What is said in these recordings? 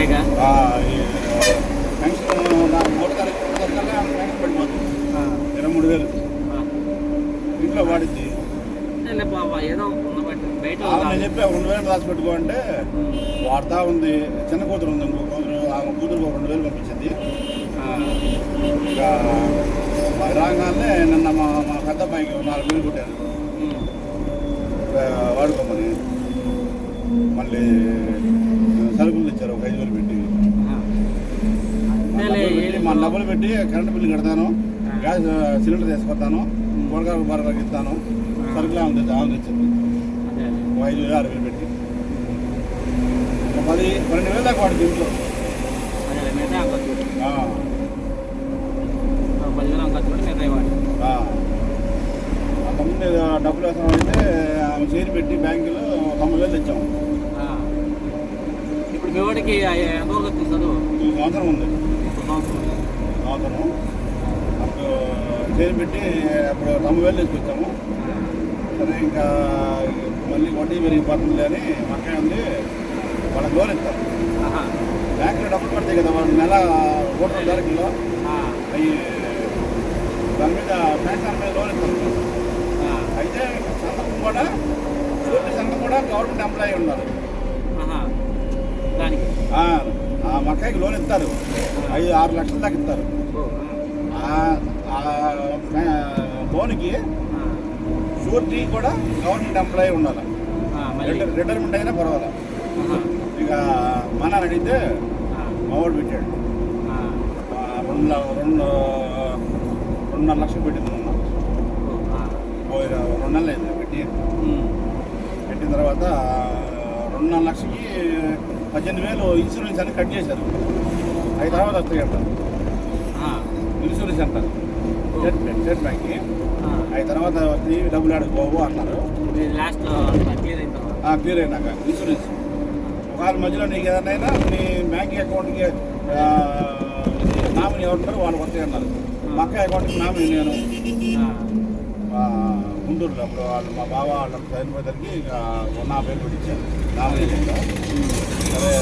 అంతేగా ఆ, ఈ పెన్షన్ నా మూడు తారీఖు మూడు తారీఖుల్లో ఆమె పెన్షన్ పడిపోతుంది ఆ, ఇరవై మూడు వేలు ఆ. ఇంట్లో వాడిద్ది లే బాబా ఏదో ఉన్నబట్టి బయట ఆమె నేను చెప్పి ఒక రెండు వేలు రాసి పెట్టుకో అంటే వాడుతా ఉంది చిన్న కూతురు ఉంది ఇంకో కూతురు ఆమె కూతురు ఒక రెండు వేలు పంపించింది ఇక మరి రాగానే నిన్న మా మా పెద్ద అబ్బాయికి ఒక నాలుగు వేలు కొట్టారు ఆ, వాడుకోమని మళ్ళీ సరుకులు తెచ్చారు ఒక ఐదు వేలు పెట్టి మన డబ్బులు పెట్టి కరెంట్ బిల్లు కడతాను గ్యాస్ సిలిండర్ తీసుకొస్తాను కూరగాయలు బరలకు ఇస్తాను సరుకులు ఆమె తెచ్చి ఆమె తెచ్చింది ఐదు వేలు ఆరు వేలు పెట్టి. పది పన్నెండు వేలు దాకా ఇంట్లో. వాడు. ఆ. అంతకుముందు డబ్బులు అవసరం అయితే ఆమె చేరి పెట్టి బ్యాంకులో తొంభై వేలు తెచ్చాము మీ వాడికి ఎంతవరకు వచ్చింది ఈ సంవత్సరం ఉంది. సంవత్సరం చేరి పెట్టి అప్పుడు తొంభై వేలు తీసుకొచ్చాము. సరే ఇంకా మళ్ళీ వడ్డీ పెరిగిపోతుంది అని మక్కే ఉంది. వాళ్ళకి లోన్ ఇస్తారు. బ్యాంకులో డబ్బులు పడతాయి కదా వాళ్ళు నెల ఓటర్ తారీఖులో. అవి దాని మీద పెన్షన్ మీద లోన్ ఇస్తారు అయితే సంతకం కూడా సంఘం కూడా గవర్నమెంట్ ఎంప్లాయీ ఉన్నారు ఆ మక్కాయికి లోన్ ఇస్తారు. ఐదు ఆరు లక్షల దాకా ఇస్తారు. లోన్కి షూరిటీ కూడా గవర్నమెంట్ ఎంప్లాయీ ఉండాలి. రిటైర్మెంట్ అయినా పర్వాలేదు. ఇక మన అడిగితే మావాడు పెట్టాడు. రెండు రెండు రెండున్నర లక్షలు పెట్టింది మొన్న. రెండు నెలలు అయింది పెట్టి. పెట్టిన తర్వాత రెండున్నర లక్షకి పద్దెనిమిది వేలు ఇన్సూరెన్స్ అని కట్ చేశారు. అవి తర్వాత వస్తాయి అంటారు ఇన్సూరెన్స్ అంటారు స్టేట్ బ్యాంక్ స్టేట్ బ్యాంక్కి. అవి తర్వాత వస్తాయి డబ్బులు ఆడికి పోవు అన్నారు లాస్ట్ క్లియర్ అయిన క్లియర్ అయినాక ఇన్సూరెన్స్. ఒకవేళ మధ్యలో నీకు ఏదైనా నీ బ్యాంక్ అకౌంట్కి నామినీ ఎవరుంటారో వాళ్ళు వస్తాయి అన్నారు. మా అక్క అకౌంట్కి నామినీ నేను. గుంటూరులో అప్పుడు వాళ్ళు మా బావ వాళ్ళకి చనిపోయేసరికి ఇక నా పేరు పెట్టించారు నామినీ సరే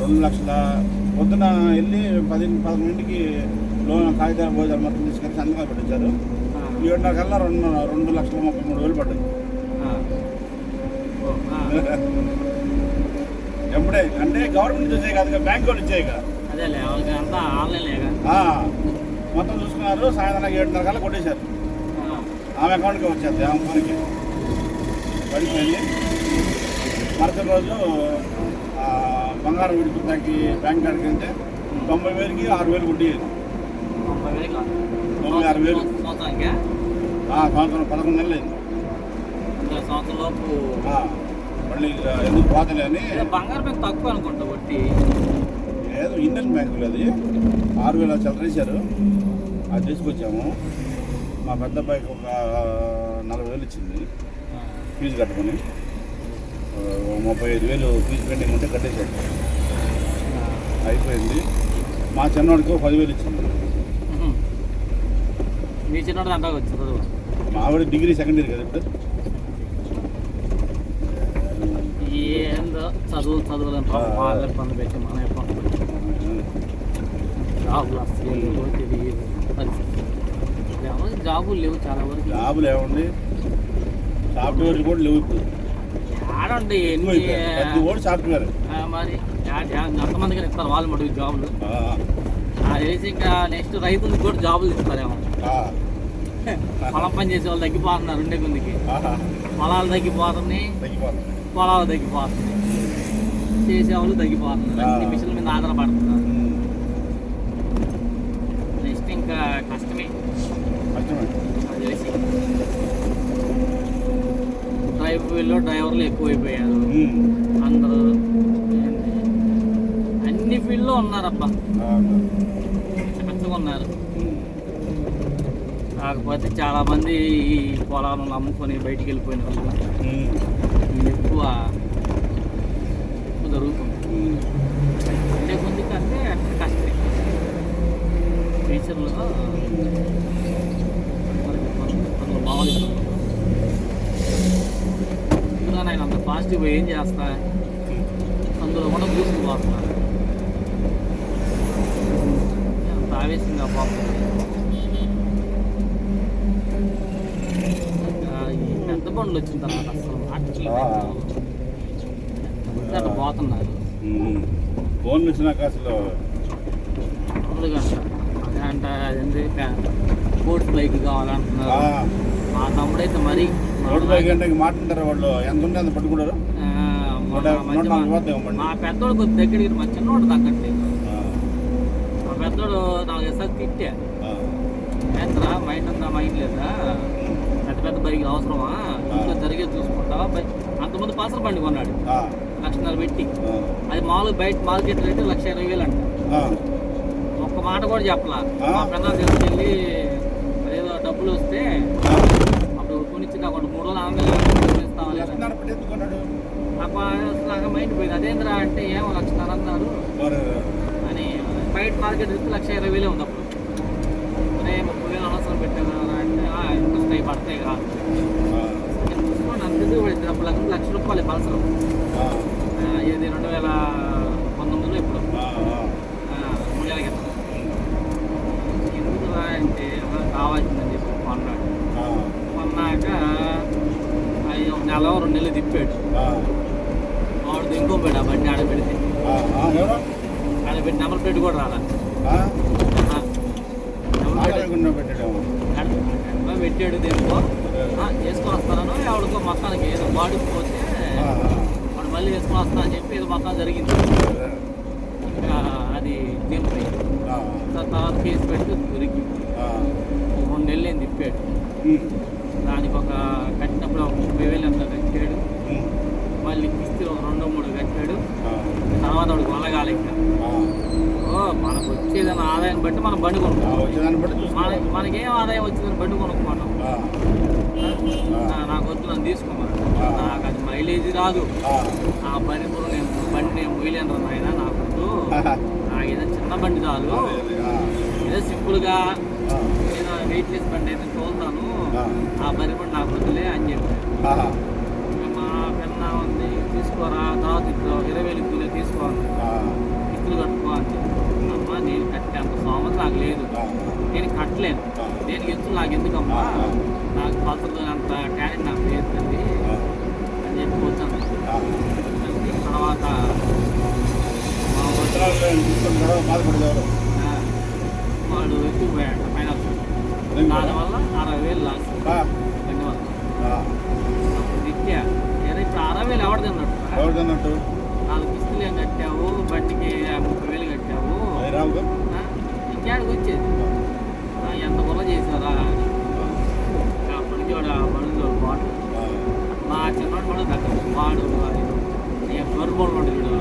రెండు లక్షల పొద్దున వెళ్ళి పది పదకొండింటికి లోన్ కాగితాలు భోజనాలు మొత్తం తీసుకెళ్ళి సంతకాలు పెట్టించారు. ఏడున్నర కల్లా రెండు రెండు లక్షల ముప్పై మూడు వేలు పడ్డాయి. ఆ. ఎప్పుడే? అంటే గవర్నమెంట్ వచ్చాయి కాదు బ్యాంక్ వాళ్ళు ఇచ్చాయి మొత్తం చూసుకున్నారు సాయంత్రం ఏడున్నర కల్లా కొట్టేశారు. ఆమె అకౌంట్కి వచ్చేది ఆమె ఫోన్కి. పడిపోయింది. మరుసటి రోజు బంగారం విడిపించడానికి బ్యాంక్ కాడికి వెళ్తే తొంభై వేలకి ఆరు వేలు వడ్డీ తొంభై ఆరు వేలు. సంవత్సరం పదకొండు నెలలు అయింది. మళ్ళీ ఎందుకు పోతలే అని బంగారం మీద తక్కువ అనుకుంటా వడ్డీ. ఏదో ఇండియన్ బ్యాంకులు అది. ఆరు వేల చల్లరేశారు అది తీసుకొచ్చాము. మా పెద్ద అబ్బాయికి ఒక నలభై వేలు ఇచ్చింది. ఫీజు కట్టుకొని. ముప్పై ఐదు వేలు ఫీజు పెండింగ్ ఉంటే కట్టేశాడు. అయిపోయింది. మా చిన్నవాడికి పదివేలు ఇచ్చింది. మీ చిన్నోడు అంతా వచ్చి చదువు. మా ఆవిడ డిగ్రీ సెకండ్ ఇయర్ కదా ఇప్పుడు. ఏందో చదువు చదువులని ఆ. వాళ్ళ ఇబ్బంది పెట్టి మన ఇబ్బంది జాబులు అసలు లేవో తెలియదు. పరిస్థితి ఎవరికి జాబులు లేవు చాలా వరకు. జాబులు ఏముంది? సాఫ్ట్వేర్లు కూడా లేవు ఇప్పుడు. ఆడండి ఎన్ని ఓడి ఆ, మరి ఎంతమందికి ఇస్తారు వాళ్ళు మటుకు జాబులు? వేసి ఇంకా నెక్స్ట్ రైతులకు కూడా జాబులు ఇస్తారేమో. పొలం పని చేసే వాళ్ళు తగ్గిపోతున్నారు ఉండే కొందికి పొలాలు తగ్గిపోతున్నాయి. పొలాలు తగ్గిపోతున్నాయి. చేసేవాళ్ళు తగ్గిపోతున్నారు. ఆ. అన్ని మిషన్ల మీద ఆధారపడుతున్నారు ఉమ్, నెక్స్ట్ ఇంకా కష్టమే కష్టమే నాకు తెలిసి డ్రైవర్లు డ్రైవర్లు ఎక్కువైపోయారు. అందరూ అన్ని ఫీల్డ్లో ఉన్నారబ్బా. పెద్దగా ఉన్నారు కాకపోతే చాలా మంది ఈ పొలాలను నమ్ముకొని బయటికి వెళ్ళిపోయిన ఇది ఎక్కువ జరుగుతుంది. అంటే అక్కడ కష్టమే ఫ్యూచర్లో మనకి పాజిటివ్ ఏం చేస్తా? అందులో కూడా తీసుకుపోతున్నారు ఎంత ఆవేశంగా పోతుంది పెద్ద బండ్లు వచ్చిన తర్వాత అసలు మాటలు ఆ. అట్లా పోతున్నారు. ఫోన్లు వచ్చినాక అసలు అంట అదేంటి? స్పోర్ట్స్ బైక్ కావాలంటున్నారు. మా తమ్ముడైతే మరీ మా రోడ్డు పై గంటకి మాట్లాడతారు వాళ్ళు? ఎంత ఉంటే అంత పట్టుకుంటారు? మా నూట నాలుగు మా- పోతాయి మా పెద్దోడు కొద్ది దగ్గరికి మా చిన్నోడు తగ్గట్లేదు ఆ, మా పెద్దోడు నాకు ఎసారి తిట్టే. ఆ, ఏంద్రా మైండ్ ఉందా మైండ్ లేదా? పెద్ద పెద్ద బైక్ అవసరమా? ఇంట్లో జరిగే చూసుకుంటావా? బై- అంతకుముందు పల్సర్ బండి కొన్నాడు. ఆ, లక్షన్నర పెట్టి. అది మామూలు బయట మార్కెట్ రేట్ లక్ష ఇరవై వేలు అంట. ఆ, ఒక్క మాట కూడా చెప్పలా. ఆ. మా పెన్నా తీసుకెళ్ళి డబ్బులు వస్తే. అప్పుడు కొనిచ్చి ఒక మూడు రోజులు నాకు అసలు నాకు మైండ్ పోయింది. అదేంద్రా అంటే ఏమో లక్షన్నర అన్నారు. అని బయట మార్కెట్ రేట్ లక్ష ఇరవై వేలే ఉంది అప్పుడు. అరే ముప్పై వేలు అనవసరం పెట్టాను అంటే "ఆ, ఇంట్రెస్ట్ అయి పడతాయి కాదు ఆ, నాకు ఎందుకు పడింది అప్పుడు లక్ష లక్ష రూపాయలు పల్సరం. ఏది రెండు వేల పంతొమ్మిదిలో ఇప్పుడు ఆ, ఆ. ఆ, మూడేళ్ళ క్రితం ఎందుకు రా అంటే "ఆ, కావాల్సిందని చెప్పి కొన్నాడు ఆ, కొన్నాక అది ఒక నెల రెండు నెలలు తిప్పాడు ఆ, వాడు దింకోపోయాడు ఆ బండి ఆడ పెడితే ఆ, ఆ, ఎవరు ఆడ పెట్టి నెంబర్ ప్లేట్ కూడా రాలా. పెట్టాడు? దేనికో. ఆ, వేసుకొని వస్తానో ఎవడికో మొత్తానికి ఏదో బాడీకి పోతే ఆ, ఆ. వాడు మళ్ళీ వేసుకొని వస్తా అని చెప్పి ఏదో మొత్తం జరిగింది. అది దింపి తర్వాత కేసు పెడితే దొరికి. మూడు నెలలు ఏం తిప్పాడు. దానికి ఒక కట్టినప్పుడు ఒక ముప్పై వేలు ఎంత మళ్ళీ కిస్తీ ఒక రెండు మూడు కట్టాడు. తర్వాత వాడికి వల్లగాలి ఇంకా. ఓ మనకు వచ్చేదన్న ఆదాయం బట్టి మనం బండి కొనుక్కోవాలి మనకేం ఆదాయం వచ్చిందని బండి ఆ, నాకు వద్దు నన్ను తీసుకోమని. ఆ. నాకు అది మైలేజ్ రాదు. ఆ, బండి కూడా నేను బండి నేను మొయ్యలేను నాయన నాకు వద్దు. ఆ. నాకు ఏదో చిన్న బండి చాలు. ఏదో సింపుల్గా ఏదో వెయిట్లెస్ బండి అయితే తోలుతాను. ఆ. బండి కూడా నాకు వద్దులే అని చెప్పి ఆహా, మా పెన్నా ఉంది తీసుకోరా తర్వాత ఇప్పుడు ఇరవై వేలు ఇస్తులే తీసుకోవాలి. ఇస్తులు కట్టుకో అని చెప్పి. అమ్మా నేను కట్టే అంత సోమత నాకు లేదు. నేను కట్టలేను. దేనికి ఇస్తులు నాకు ఎందుకమ్మా. నాకు పల్సర్ అంత టాలెంట్ నాకు లేదు తల్లి. ఆ, అని చెప్పి వచ్చాను. తర్వాత వాడు ఎత్తుకుపోయాడు ఫైనాన్స్ దానివల్ల అరవై వేలు లాస్ ఆ, బండి వల్ల ఆ. అప్పుడు నిత్య ఏదో ఇప్పుడు అరవై వేలు ఎవరు తిన్నట్టు ఎవరిది అన్నట్టు నాలుగు కిస్తులు ఏం కట్టావు బండికి ముప్పై వేలు కట్టావు అది రావు ఆ, ఇంకేడికి వచ్చేది ఆ, ఎంత గొల్ల చేశారా అని అప్పటికి వాడు ఆ బండిలో బాటు మా చిన్నవాడు కూడా దగ్గర వాడు వాడు వీడు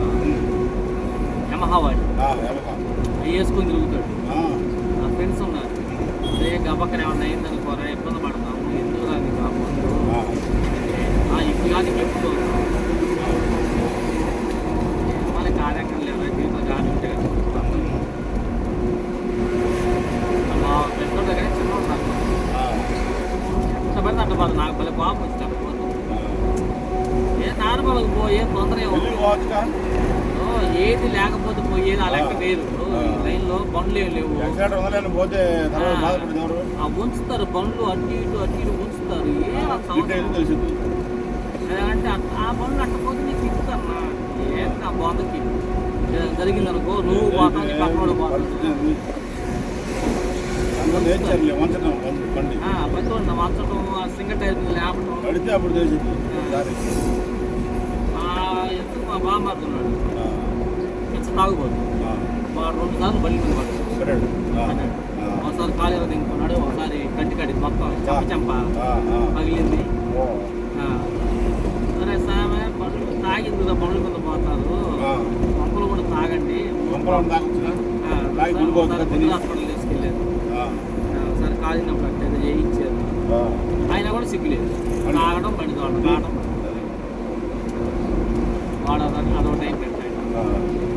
యమహా వాడు. అవి వేసుకొని తిరుగుతాడు. నా ఫ్రెండ్స్ ఉన్నారు. అదే గబక్కన ఏమన్నా అయిందనుకోరా ఇబ్బంది పడతాము ఎందుకు రాదు కాకుండా ఇప్పుడు కాదు ఎప్పుడు మళ్ళీ కార్యక్రమాలు దీంట్లో గాలి ఉంటే కదా మా పెద్దోళ్ళ దగ్గర చిన్నోడు నాకు ఎంత పడితే అంత పడదు నాకు భలే కోపం వచ్చి చెప్పకపోతే ఏ నార్మల్గా పోయే తొందర ఏం ఉండదు. ఓ, ఏది లేకపోతే పోయేది ఆ లెక్క వేరు లైన్లో బండ్లు ఏం లేవు పోతే ఉంచుతారు బండ్లు అటు ఇటు అటు ఇటు ఉంచుతారు. ఏం అంటే ఆ బండ్లు అట్ట పోతే నీకు ఇస్తారన్నా ఏంటి నా బాధకి? ఏదైనా జరిగిందనుకో నువ్వు పోతావు నీ పక్కనోడు వంచడం ఆ, సింగల్ టైర్ లేపడం. పడితే అప్పుడు తెలిసింది దారి. ఆ, ఎందుకు మా బాగా మారుతున్నాడు రెండు సార్లు ఆ, ఒకసారి కాలేరు దింకున్నాడు ఒకసారి కంటి కడి మొత్తం చెంప చెంప. పగిలింది. సరే సామె పళ్ళు తాగింది కదా పళ్ళు కింద పోతారు. పంపలు కూడా తాగండి. హాస్పిటల్ తీసుకెళ్ళారు. ఒకసారి కాలినప్పుడు అంటే చేయించారు. ఆయన కూడా సిగ్గులేదు. తాగడం బండి తోడడం తాగడం వాడు అదొక- అయిపోయింది.